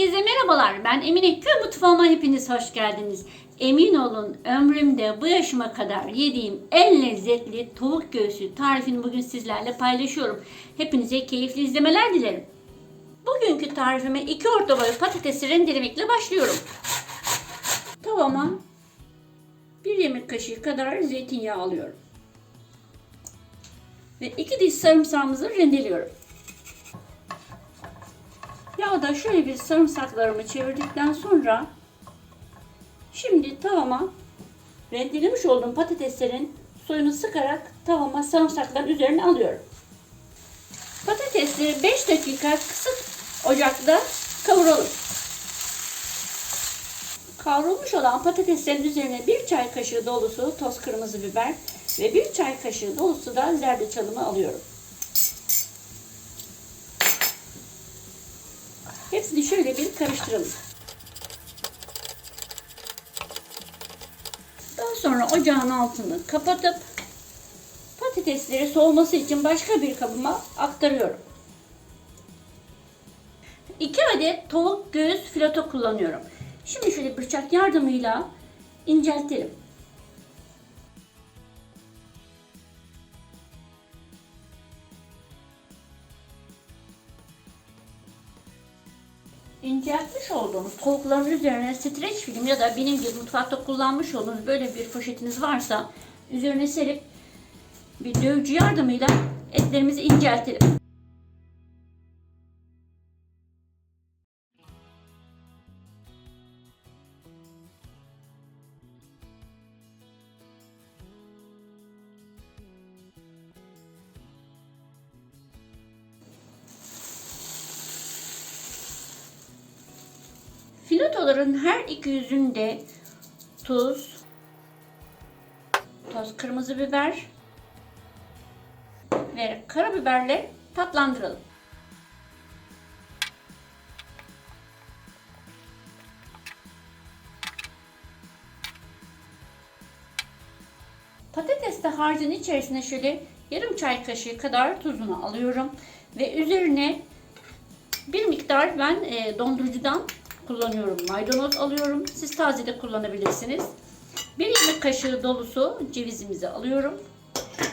Herkese merhabalar. Ben Emine Köy Mutfağıma hepiniz hoş geldiniz. Emin olun ömrümde bu yaşıma kadar yediğim en lezzetli tavuk göğsü tarifini bugün sizlerle paylaşıyorum. Hepinize keyifli izlemeler dilerim. Bugünkü tarifime 2 orta boy patatesi rendelemekle başlıyorum. Tavama 1 yemek kaşığı kadar zeytinyağı alıyorum. Ve 2 diş sarımsağımızı rendeliyorum. Yağda şöyle bir sarımsaklarımı çevirdikten sonra şimdi tavama rendelemiş olduğum patateslerin suyunu sıkarak tavama sarımsakların üzerine alıyorum. Patatesleri 5 dakika kısık ocakta kavuralım. Kavrulmuş olan patateslerin üzerine bir çay kaşığı dolusu toz kırmızı biber ve bir çay kaşığı dolusu da zerdeçalımı alıyorum. Hepsini şöyle bir karıştıralım. Daha sonra ocağın altını kapatıp patatesleri soğuması için başka bir kabıma aktarıyorum. 2 adet tavuk göğüs fileto kullanıyorum. Şimdi şöyle bıçak yardımıyla inceltelim. İnceltmiş olduğumuz tavukların üzerine streç film ya da benim gibi mutfakta kullanmış olduğunuz böyle bir poşetiniz varsa üzerine serip bir dövücü yardımıyla etlerimizi inceltelim. Filetoların her iki yüzünde tuz, toz kırmızı biber ve karabiberle tatlandıralım. Patates harcın içerisine şöyle yarım çay kaşığı kadar tuzunu alıyorum ve üzerine bir miktar ben e, dondurucudan kullanıyorum. Maydanoz alıyorum. Siz taze de kullanabilirsiniz. Bir yemek kaşığı dolusu cevizimizi alıyorum.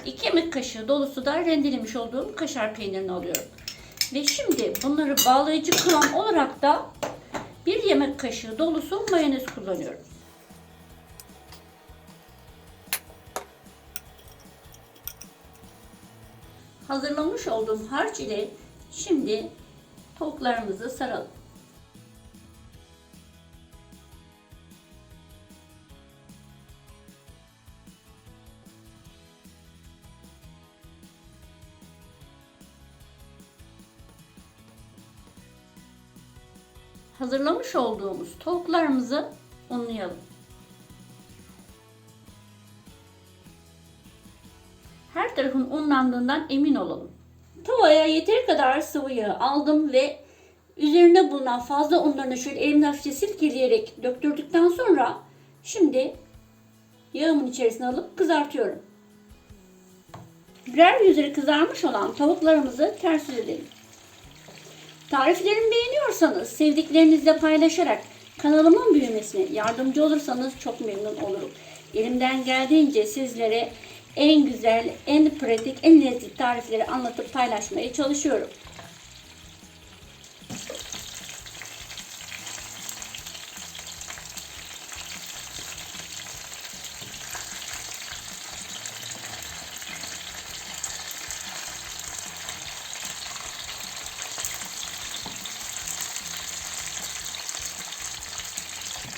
2 yemek kaşığı dolusu da rendelemiş olduğum kaşar peynirini alıyorum. Ve şimdi bunları bağlayıcı kıvam olarak da bir yemek kaşığı dolusu mayonez kullanıyorum. Hazırlamış olduğum harç ile şimdi tavuklarımızı saralım. Hazırlamış olduğumuz tavuklarımızı unlayalım. Her tarafın unlandığından emin olalım. Tavaya yeteri kadar sıvı yağ aldım ve üzerinde bulunan fazla unlarını şöyle elimle hafifçe silkeleyerek döktürdükten sonra şimdi yağımın içerisine alıp kızartıyorum. Birer yüzleri kızarmış olan tavuklarımızı ters edelim. Tariflerimi beğeniyorsanız sevdiklerinizle paylaşarak kanalımın büyümesine yardımcı olursanız çok memnun olurum. Elimden geldiğince sizlere en güzel, en pratik, en lezzetli tarifleri anlatıp paylaşmaya çalışıyorum.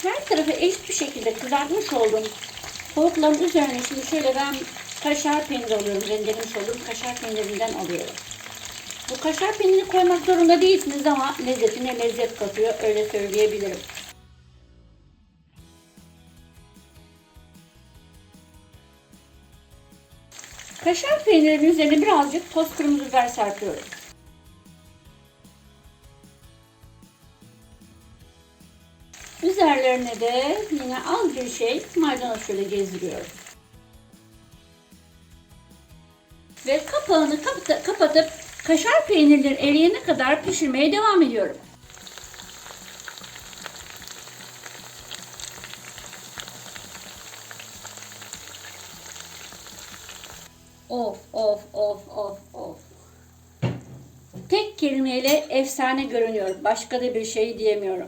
Her tarafı eşit bir şekilde kızartmış olduğum tavukların üzerine şimdi şöyle ben kaşar peyniri alıyorum. Rendelemiş olduğum kaşar peynirinden alıyorum. Bu kaşar peynirini koymak zorunda değilsiniz ama lezzetine lezzet katıyor. Öyle söyleyebilirim. Kaşar peynirinin üzerine birazcık toz kırmızı biber serpiyorum. Üzerlerine de yine az bir şey maydanoz şöyle gezdiriyorum. Ve kapağını kapata, kapatıp kaşar peynirleri eriyene kadar pişirmeye devam ediyorum. Of of of of of. Tek kelimeyle efsane görünüyor. Başka da bir şey diyemiyorum.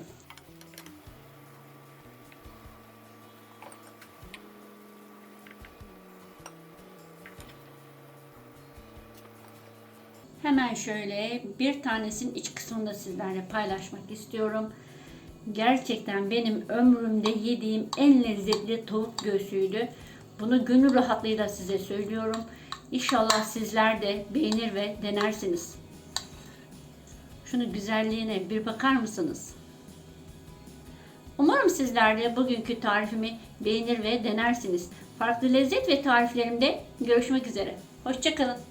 Hemen şöyle bir tanesinin iç kısmını da sizlerle paylaşmak istiyorum. Gerçekten benim ömrümde yediğim en lezzetli tavuk göğsüydü. Bunu gönül rahatlığıyla size söylüyorum. İnşallah sizler de beğenir ve denersiniz. Şunu güzelliğine bir bakar mısınız? Umarım sizler de bugünkü tarifimi beğenir ve denersiniz. Farklı lezzet ve tariflerimde görüşmek üzere. Hoşçakalın.